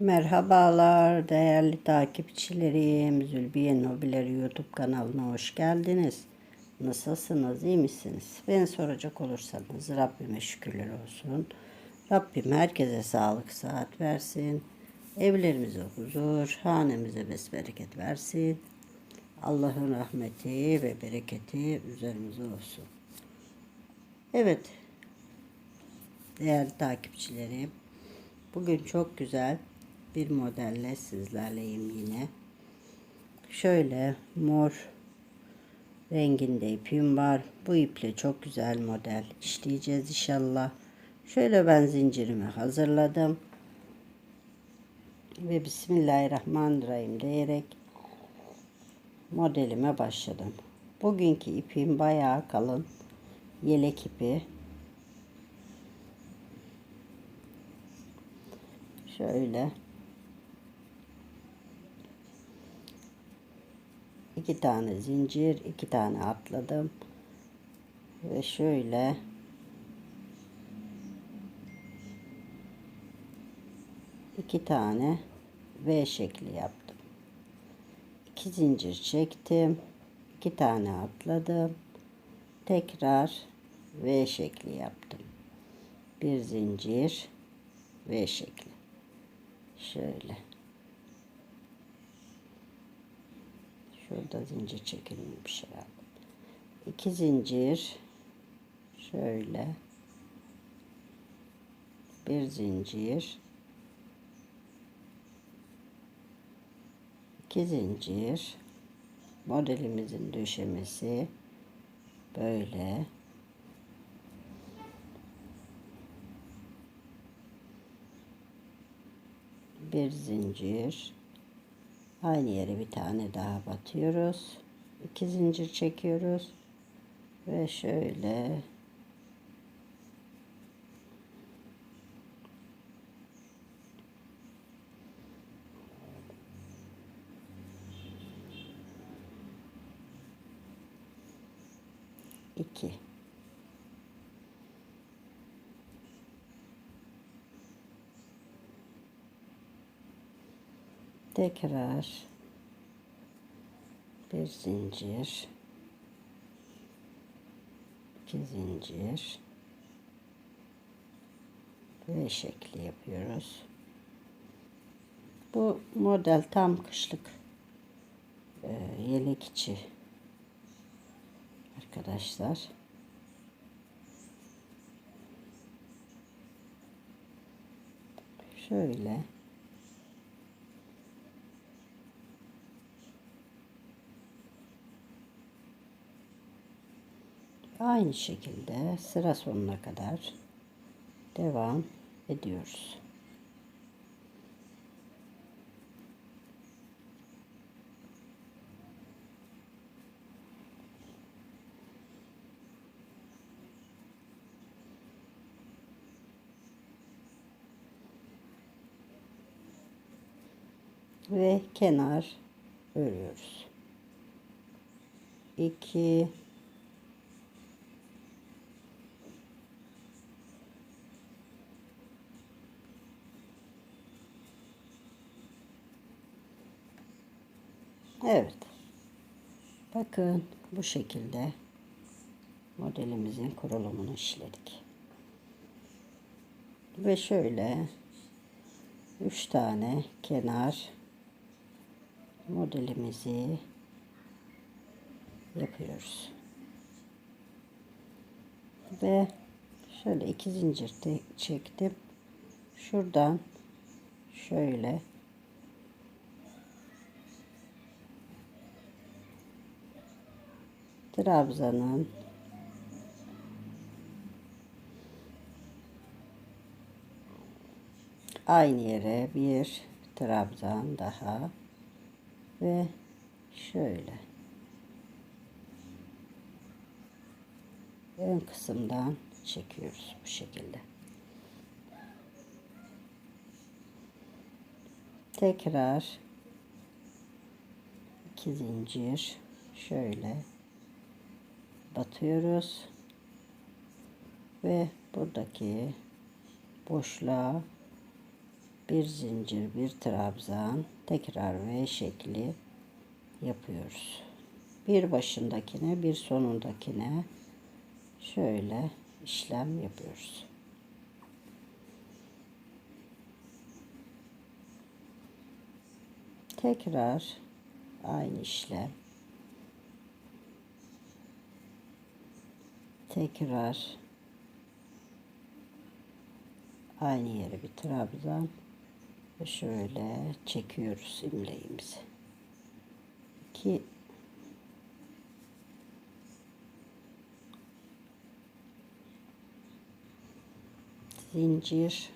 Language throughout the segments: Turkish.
Merhabalar değerli takipçilerim. Zülbiye Nobileri YouTube kanalına hoş geldiniz. Nasılsınız, iyi misiniz? Beni soracak olursanız Rabbime şükürler olsun. Rabbim herkese sağlık, saat versin. Evlerimize huzur, hanemize besbereket versin. Allah'ın rahmeti ve bereketi üzerimize olsun. Evet, değerli takipçilerim. Bugün çok güzel bir modelle sizlerleyim yine. Şöyle mor renginde ipim var. Bu iple çok güzel model işleyeceğiz inşallah. Şöyle ben zincirimi hazırladım. Ve Bismillahirrahmanirrahim diyerek modelime başladım. Bugünkü ipim bayağı kalın. Yelek ipi. Şöyle. İki tane zincir, iki tane atladım. Ve şöyle iki tane V şekli yaptım. İki zincir çektim. iki tane atladım. Tekrar V şekli yaptım. Bir zincir V şekli. Şöyle. Şurada zincir çekilmemiş herhalde. İki zincir. Şöyle. Bir zincir. iki zincir. Modelimizin döşemesi böyle. Bir zincir. Aynı yere bir tane daha batıyoruz. İki zincir çekiyoruz. Ve şöyle iki tekrar bir zincir iki zincir ve şekli yapıyoruz. Bu model tam kışlık e, yelek içi arkadaşlar. Şöyle Aynı şekilde sıra sonuna kadar devam ediyoruz. Ve kenar örüyoruz. 2 Evet. Bakın bu şekilde modelimizin kurulumunu işledik. Ve şöyle 3 tane kenar modelimizi yapıyoruz. Ve şöyle iki zincir çektim. Şuradan şöyle Trabzan'ın aynı yere bir trabzan daha ve şöyle. Ön kısımdan çekiyoruz bu şekilde. Tekrar iki zincir şöyle batıyoruz ve buradaki boşluğa bir zincir bir trabzan tekrar V şekli yapıyoruz. Bir başındakine bir sonundakine şöyle işlem yapıyoruz. Tekrar aynı işlem. Tekrar aynı yere bir trabzan ve şöyle çekiyoruz imleğimizi. Ki zincir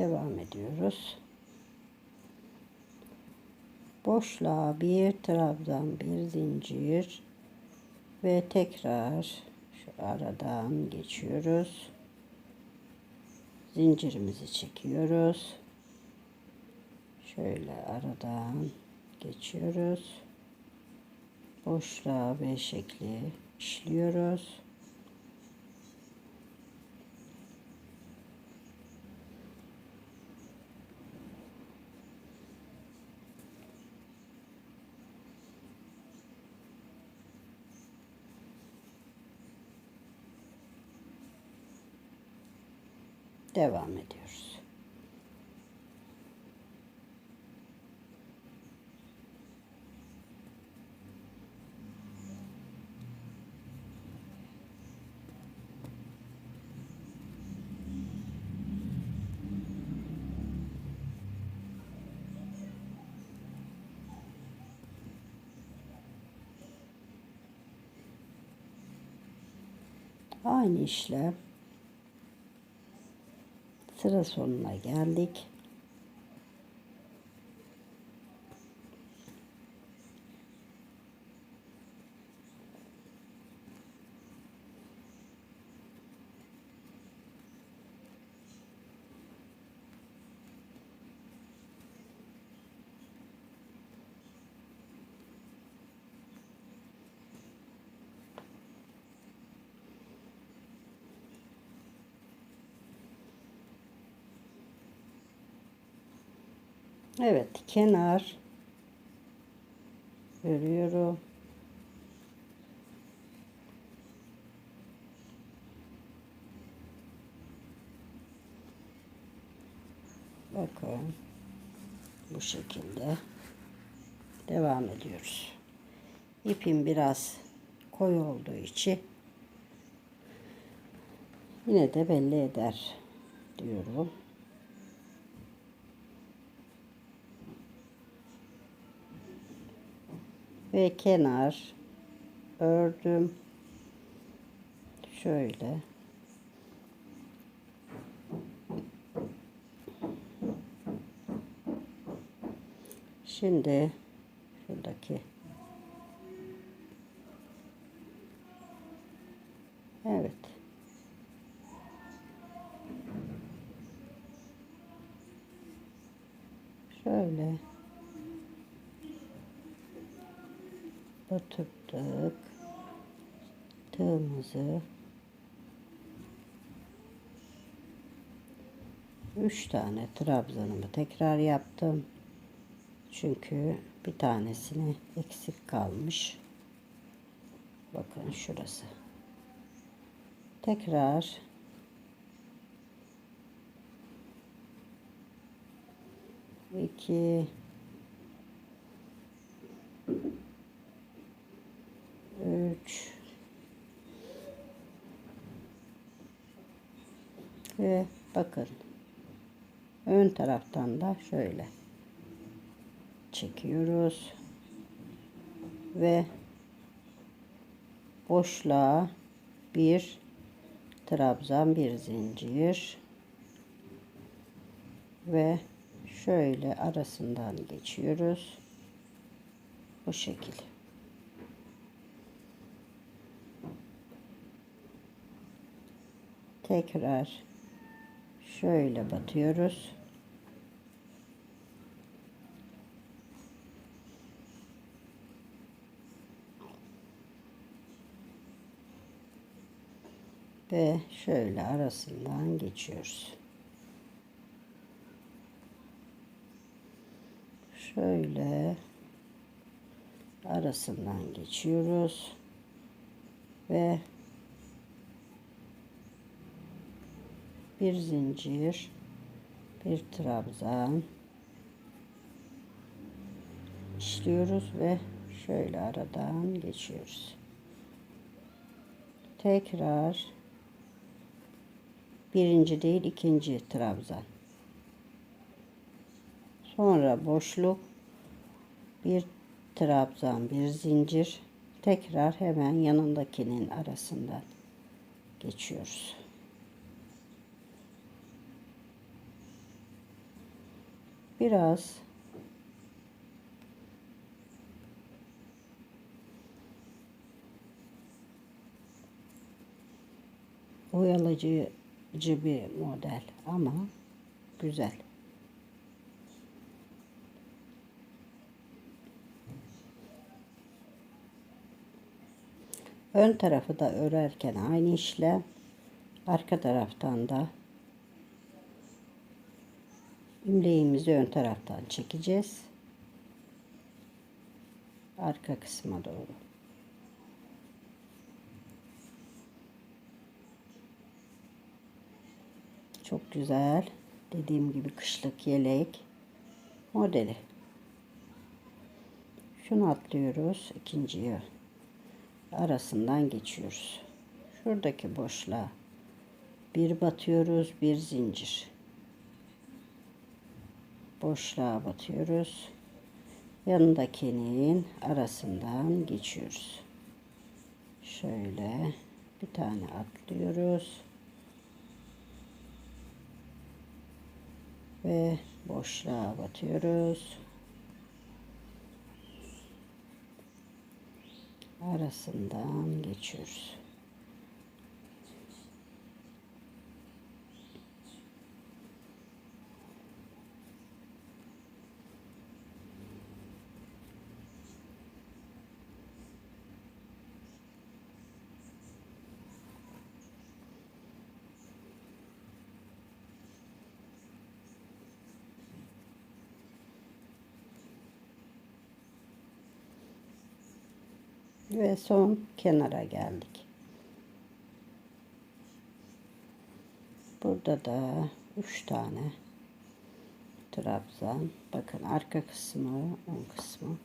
devam ediyoruz. Boşluğa bir trabzan bir zincir ve tekrar şu aradan geçiyoruz. Zincirimizi çekiyoruz. Şöyle aradan geçiyoruz. Boşluğa V şekli işliyoruz. Devam ediyoruz. Aynı işlem sıra sonuna geldik. Evet kenar örüyorum. Bakın bu şekilde devam ediyoruz. İpim biraz koyu olduğu için yine de belli eder diyorum. Ve kenar ördüm. Şöyle. Şimdi şuradaki Evet. Şöyle batırdık. Tığımızı üç tane trabzanımı tekrar yaptım. Çünkü bir tanesini eksik kalmış. Bakın şurası. Tekrar iki ve bakın ön taraftan da şöyle çekiyoruz ve boşluğa bir trabzan bir zincir ve şöyle arasından geçiyoruz. Bu şekil. Tekrar şöyle batıyoruz. Ve şöyle arasından geçiyoruz. Şöyle arasından geçiyoruz. Ve bir zincir, bir trabzan işliyoruz ve şöyle aradan geçiyoruz. Tekrar birinci değil ikinci trabzan. Sonra boşluk bir trabzan, bir zincir tekrar hemen yanındakinin arasından geçiyoruz. Biraz oyalayıcı bir model ama güzel. Ön tarafı da örerken aynı işlem. Arka taraftan da imleğimizi ön taraftan çekeceğiz. Arka kısma doğru. Çok güzel. Dediğim gibi kışlık yelek modeli. Şunu atlıyoruz. ikinciyi arasından geçiyoruz. Şuradaki boşluğa bir batıyoruz, bir zincir. Boşluğa batıyoruz. Yanındakinin arasından geçiyoruz. Şöyle bir tane atlıyoruz. Ve boşluğa batıyoruz. arasından geçiyoruz. Ve son kenara geldik. Burada da üç tane trabzan. Bakın arka kısmı, ön kısmı.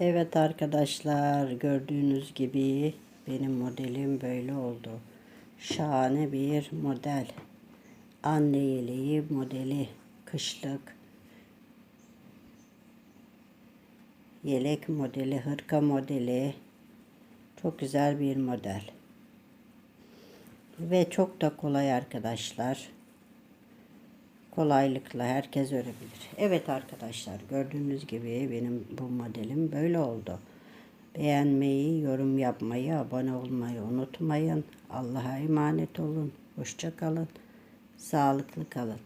Evet arkadaşlar gördüğünüz gibi benim modelim böyle oldu. Şahane bir model anne yeleği modeli kışlık. Yelek modeli hırka modeli. Çok güzel bir model. Ve çok da kolay arkadaşlar. Kolaylıkla herkes örebilir. Evet arkadaşlar gördüğünüz gibi benim bu modelim böyle oldu. Beğenmeyi yorum yapmayı abone olmayı unutmayın. Allah'a emanet olun. Hoşça kalın Sağlıklı kalın.